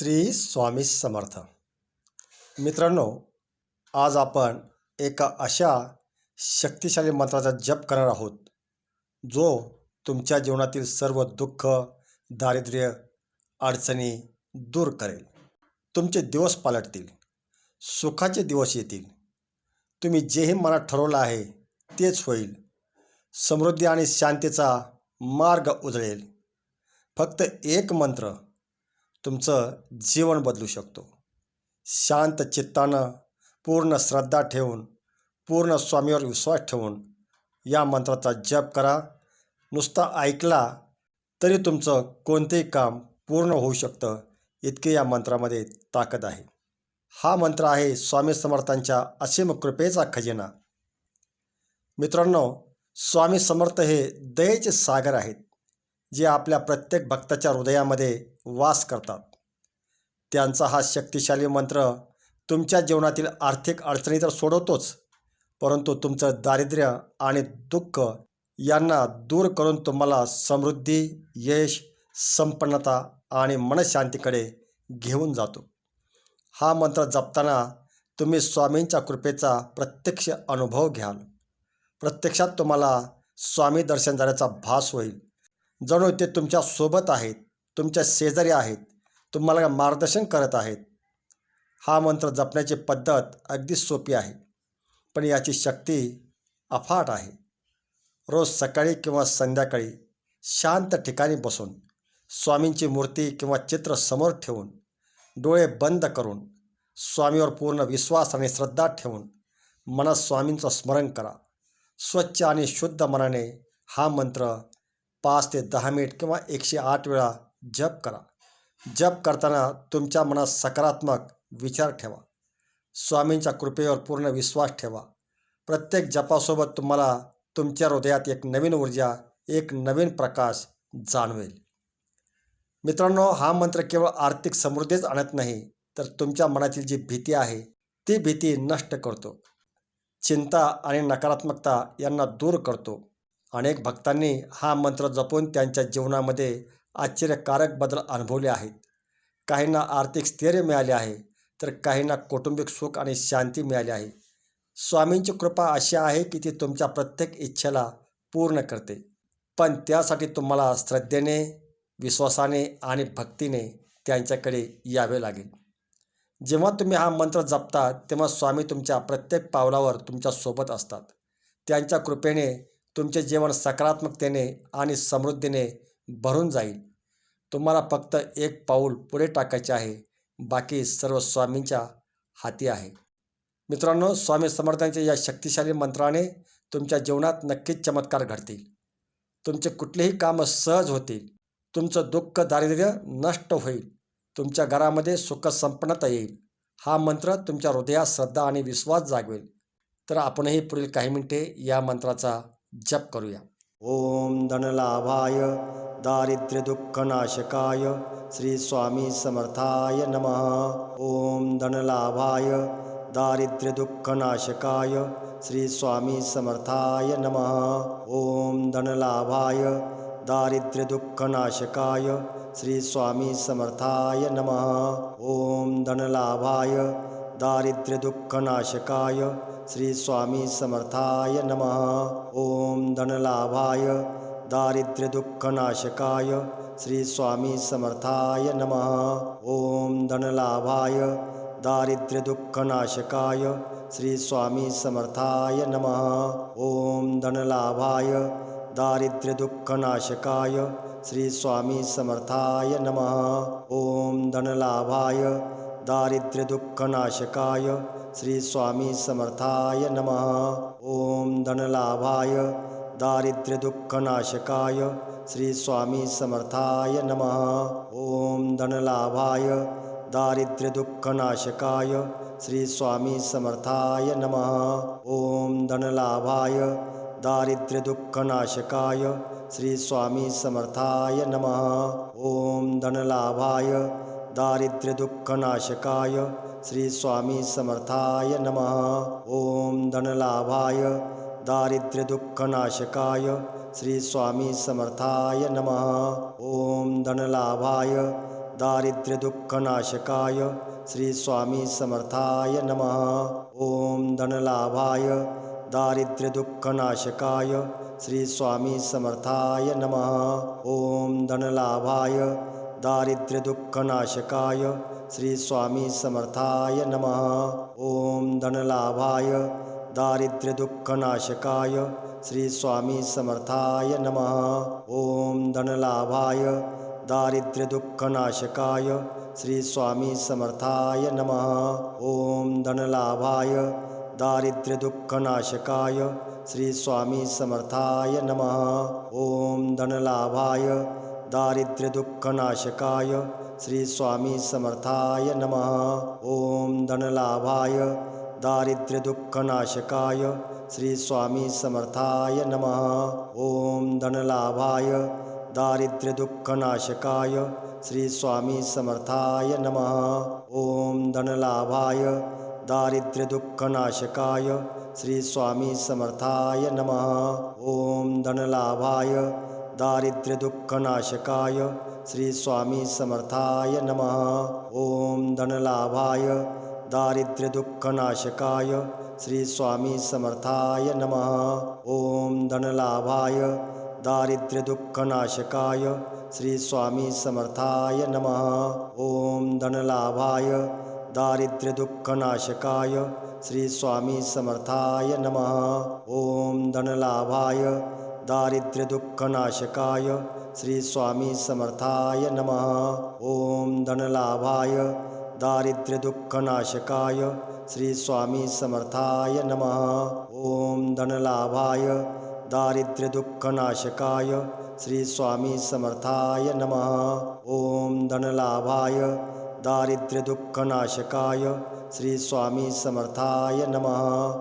श्री स्वामी समर्थ. मित्रांनो आज आपण एका अशा शक्तिशाली मंत्राचा जप करणार आहोत जो तुमच्या जीवनातील सर्व दुःख दारिद्र्य अडचणी दूर करेल. तुमचे दिवस पालटतील सुखाचे दिवस येतील. तुम्ही जेही मनात ठरवलं आहे तेच होईल. समृद्धी आणि शांतीचा मार्ग उजळेल. फक्त एक मंत्र तुमचं जीवन बदलू शकतो. शांत चित्तानं पूर्ण श्रद्धा ठेवून पूर्ण स्वामीवर विश्वास ठेवून या मंत्राचा जप करा. नुसता ऐकला तरी तुमचं कोणतेही काम पूर्ण होऊ शकतं इतके या मंत्रामध्ये ताकद आहे. हा मंत्र आहे स्वामी समर्थांच्या असीम कृपेचा खजिना. मित्रांनो स्वामी समर्थ हे दयेचे सागर आहेत जे आपल्या प्रत्येक भक्ताच्या हृदयामध्ये वास करतात. त्यांचा हा शक्तिशाली मंत्र तुमच्या जीवनातील आर्थिक अडचणी तर सोडवतोच परंतु तुमचं दारिद्र्य आणि दुःख यांना दूर करून तुम्हाला समृद्धी यश संपन्नता आणि मनशांतीकडे घेऊन जातो. हा मंत्र जपताना तुम्ही स्वामींच्या कृपेचा प्रत्यक्ष अनुभव घ्याल. प्रत्यक्षात तुम्हाला स्वामी दर्शन झाल्याचा भास होईल. जणू ते तुमच्यासोबत आहेत. तुमच्या शेजारी आहेत. तुम्हाला मार्गदर्शन करत आहेत. हा मंत्र जपण्याची पद्धत अगदी सोपी आहे. पण याची शक्ती अफाट आहे. रोज सकाळी किंवा संध्याकाळी शांत ठिकाणी बसून स्वामींची मूर्ती किंवा चित्र समोर ठेवून डोळे बंद करून स्वामीवर पूर्ण विश्वास आणि श्रद्धा ठेवून मनात स्वामींचं स्मरण करा. स्वच्छ आणि शुद्ध मनाने हा मंत्र पाच ते दहा मिनिट किंवा एकशे आठ वेळा जप करा. जप करताना तुमच्या मनात सकारात्मक विचार ठेवा. स्वामींच्या कृपेवर पूर्ण विश्वास ठेवा. प्रत्येक जपासोबत तुम्हाला तुमच्या हृदयात एक नवीन ऊर्जा एक नवीन प्रकाश जाणवेल. मित्रांनो हा मंत्र केवळ आर्थिक समृद्धीच आणत नाही तर तुमच्या मनातील जी भीती आहे ती भीती नष्ट करतो. चिंता आणि नकारात्मकता यांना दूर करतो. अनेक भक्तांनी हा मंत्र जपून त्यांच्या जीवनामध्ये आश्चर्यकारक बदल अनुभवले आहेत. काहींना आर्थिक स्थैर्य मिळाले आहे तर काहींना कौटुंबिक सुख आणि शांती मिळाली आहे. स्वामींची कृपा अशी आहे की ती तुमच्या प्रत्येक इच्छेला पूर्ण करते. पण त्यासाठी तुम्हाला श्रद्धेने विश्वासाने आणि भक्तीने त्यांच्याकडे यावे लागेल. जेव्हा तुम्ही हा मंत्र जपता तेव्हा स्वामी तुमच्या प्रत्येक पावलावर तुमच्यासोबत असतात. त्यांच्या कृपेने तुमचे जीवन सकारात्मकतेने आणि समृद्धीने भरून जाईल. तुम्हाला फक्त एक पाऊल पुढे टाकायचे आहे. बाकी सर्व स्वामींच्या हाती आहे. मित्रांनो स्वामी समर्थांच्या या शक्तिशाली मंत्राने तुमच्या जीवनात नक्कीच चमत्कार घडतील. तुमचे कुठलेही कामं सहज होतील. तुमचं दुःख दारिद्र्य नष्ट होईल. तुमच्या घरामध्ये सुख संपन्नता येईल. हा मंत्र तुमच्या हृदयात श्रद्धा आणि विश्वास जागवेल. तर आपणही पुढील काही मिनिटे या मंत्राचा जप करूया. ॐ धनलाभाय दारिद्र्यदुःखनाशकाय श्रीस्वामीसमर्थाय नमः। ॐ धनलाभाय दारिद्र्यदुःखनाशकाय श्रीस्वामीसमर्थाय नमः। ॐ धनलाभाय दारिद्र्यदुःखनाशकाय श्रीस्वामीसमर्थाय नमः। ॐ धनलाभाय दारिद्र्यदुःखनाशकाय श्रीस्वामीसमर्थाय समर्थाय नमः। ॐ धनलाभाय दारिद्र्यदुःखनाशकाय श्रीस्वामीसमर्थाय समर्थाय नमः। ॐ धनलाभाय दारिद्र्यदुःखनाशकाय श्रीस्वामीसमर्थाय समर्थाय नमः। ॐ धनलाभाय दारिद्र्यदुःखनाशकाय श्रीस्वामीसमर्थाय समर्थाय नमः। ॐ धनलाभाय दारिद्र्यदुःखनाशकाय श्री स्वामी समर्थाय नमः। ओम धनलाभाय दारिद्र्यदुःखनाशकाय श्री स्वामी समर्थाय नमः। ओम धनलाभाय दारिद्र्यदुःखनाशकाय श्री स्वामी समर्थाय नमः। ओम धनलाभाय दारिद्र्यदुःखनाशकाय श्री स्वामी समर्थाय नमः। ओम धनलाभाय दारिद्र्यदुःखनाशकाय श्री स्वामी समर्थाय नमः। ओम धनलाभाय दारिद्र्यदुःखनाशकाय श्री स्वामी समर्थाय नमः। ओम धनलाभाय दारिद्र्यदुःखनाशकाय श्री स्वामी समर्थाय नमः। ओम धनलाभाय दारिद्र्यदुःखनाशकाय श्री स्वामी समर्थाय नमः। ओम धनलाभाय दारिद्र्यदुःखनाशकाय श्री स्वामी समर्थाय नमः। ॐ धनलाभाय दारिद्र्यदुःखनाशकाय श्री स्वामी समर्थाय नमः। ॐ धनलाभाय दारिद्र्यदुःखनाशकाय श्री स्वामी समर्थाय नमः। ॐ धनलाभाय दारिद्र्यदुःखनाशकाय श्री स्वामी समर्थाय नमः। ॐ धनलाभाय दारिद्र्यदुःखनाशकाय श्रीस्वामी समर्थाय नमः। ओम धनलाभाय दारिद्र्यदुःखनाशकाय श्रीस्वामी समर्थाय नमः। ओम धनलाभाय दारिद्र्यदुःखनाशकाय श्रीस्वामी समर्थाय नमः। ओम धनलाभाय दारिद्र्यदुःखनाशकाय श्रीस्वामी समर्थाय नमः। ओम धनलाभाय दारिद्र्यदुःखनाशकाय श्री स्वामी समर्थाय नमः। ओम धनलाभाय दारिद्र्यदुःखनाशकाय श्री स्वामी समर्थाय नमः। ओम धनलाभाय दारिद्र्यदुःखनाशकाय श्री स्वामी समर्थाय नमः। ओम धनलाभाय दारिद्र्यदुःखनाशकाय श्री स्वामी समर्थाय नमः। ओम धनलाभाय दारिद्र्यदुःखनाशकाय श्रीस्वामीसमर्थाय नमः। ॐ धनलाभाय दारिद्र्यदुःखनाशकाय श्रीस्वामीसमर्थाय नमः। ॐ धनलाभाय दारिद्र्यदुःखनाशकाय श्रीस्वामीसमर्थाय नमः। ॐ धनलाभाय दारिद्र्यदुःखनाशकाय श्रीस्वामीसमर्थाय नमः।